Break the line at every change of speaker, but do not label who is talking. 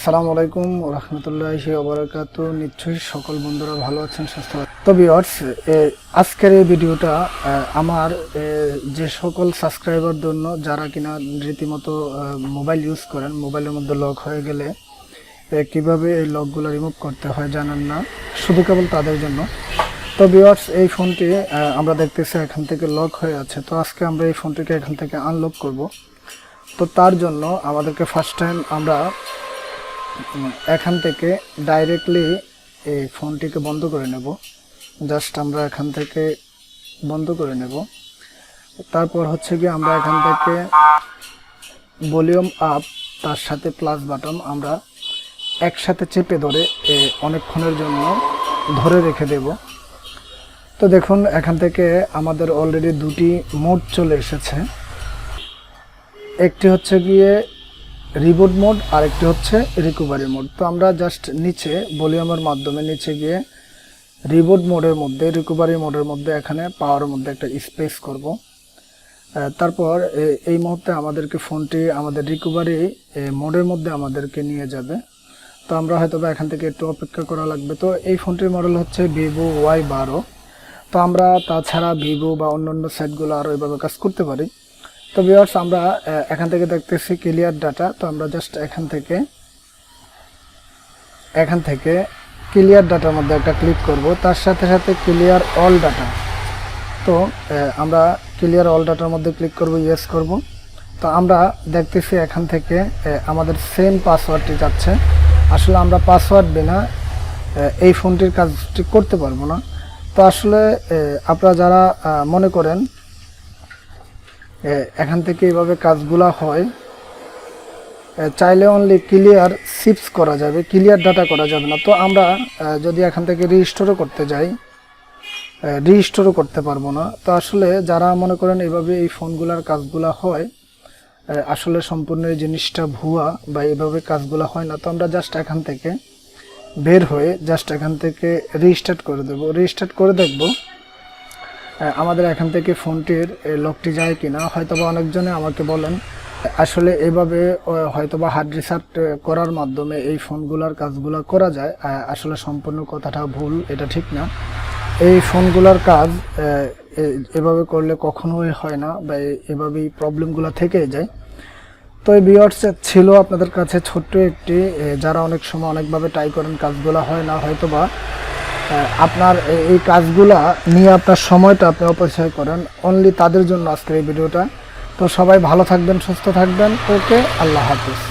আসসালামু আলাইকুম রহমতুল্লাহি ওবরাকাত নিশ্চয়ই সকল বন্ধুরা ভালো আছেন, সুস্থ। তো ভিউয়ার্স আজকের এই ভিডিওটা আমার যে সকল সাবস্ক্রাইবার জন্য যারা কিনা রীতিমতো মোবাইল ইউজ করেন মোবাইলের মধ্যে লক হয়ে গেলে কীভাবে এই লকগুলো রিমুভ করতে হয় জানেন না, শুধু কেবল তাদের জন্য। তো ভিউয়ার্স এই ফোনটি আমরা দেখতেছি এখান থেকে লক হয়ে আছে। তো আজকে আমরা এই ফোনটিকে এখান থেকে আনলক করব। তো তার জন্য আমাদেরকে ফার্স্ট টাইম আমরা এখান থেকে ডাইরেক্টলি এই ফোনটিকে বন্ধ করে নেব। জাস্ট আমরা এখান থেকে বন্ধ করে নেব। তারপর হচ্ছে কি আমরা এখান থেকে ভলিউম আপ তার সাথে প্লাস বাটন আমরা একসাথে চেপে ধরে অনেকক্ষণের জন্য ধরে রেখে দেব। তো দেখুন, এখান থেকে আমাদের অলরেডি দুটি মোড চলে এসেছে। একটি হচ্ছে গিয়ে রিবোট মোড আর একটি হচ্ছে রিকভারি মোড তো আমরা জাস্ট নিচে ভলিউমের মাধ্যমে নিচে গিয়ে রিবোট মোডের মধ্যে রিকভারি মোডের মধ্যে এখানে পাওয়ার মধ্যে একটা স্পেস করব। তারপর এই মুহূর্তে আমাদেরকে ফোনটি আমাদের রিকভারি মোডের মধ্যে আমাদেরকে নিয়ে যাবে। তো আমরা হয়তো বা এখান থেকে একটু অপেক্ষা করা লাগবে। তো এই ফোনটির মডেল হচ্ছে ভিভো ওয়াই বারো। তো আমরা তাছাড়া ভিভো বা অন্যান্য সাইটগুলো আরও এভাবে কাজ করতে পারি। তো ভিউয়ার্স আমরা এখান থেকে দেখতেছি ক্লিয়ার ডাটা তো আমরা জাস্ট এখান থেকে এখান থেকে ক্লিয়ার ডাটার মধ্যে একটা ক্লিক করব। তার সাথে সাথে ক্লিয়ার অল ডাটা তো আমরা ক্লিয়ার অল ডাটার মধ্যে ক্লিক করব ইয়েস করব। তো আমরা দেখতেছি এখান থেকে আমাদের সেম পাসওয়ার্ডটি যাচ্ছে। আসলে আমরা পাসওয়ার্ড বিনা এই ফোনটির কাজটি করতে পারব না। তো আসলে আপনারা যারা মনে করেন এখান থেকে এইভাবে কাজগুলা হয়। চাইলে অনলি ক্লিয়ার সিপস করা যাবে ক্লিয়ার ডাটা করা যাবে না। তো আমরা যদি এখান থেকে রিস্টোরও করতে যাই রিস্টোরও করতে পারব না। তো আসলে যারা মনে করেন এইভাবে এই ফোনগুলার কাজগুলা হয় আসলে সম্পূর্ণ এই জিনিসটা ভুয়া বা এইভাবে কাজগুলো হয় না। তো আমরা জাস্ট এখান থেকে বের হয়ে জাস্ট এখান থেকে রিস্টার্ট করে দেবো। রিস্টার্ট করে দেখব আমাদের এখান থেকে ফোনটির লকটি যায় কিনা, হয়তোবা অনেকজনে আমাকে বলেন। আসলে এভাবে হয়তোবা হার্ড রিসার্ট করার মাধ্যমে এই ফোনগুলোর কাজগুলো করা যায়। আসলে সম্পূর্ণ কথাটা ভুল, এটা ঠিক না। এই ফোনগুলোর কাজ এভাবে করলে কখনোই হয় না বা এভাবেই প্রবলেমগুলো থেকেই যায়। তো এই বিয়ার্স ছিল আপনাদের কাছে ছোট্ট একটি যারা অনেক সময় অনেকভাবে ট্রাই করেন কাজগুলো হয় না, হয়তোবা আপনার এই কাজগুলা নিয়ে আপনার সময়টা আপনি অপচয় করেন। অনলি তাদের জন্য আজকের এই ভিডিওটা। তো সবাই ভালো থাকবেন, সুস্থ থাকবেন। ওকে, আল্লাহ হাফিজ।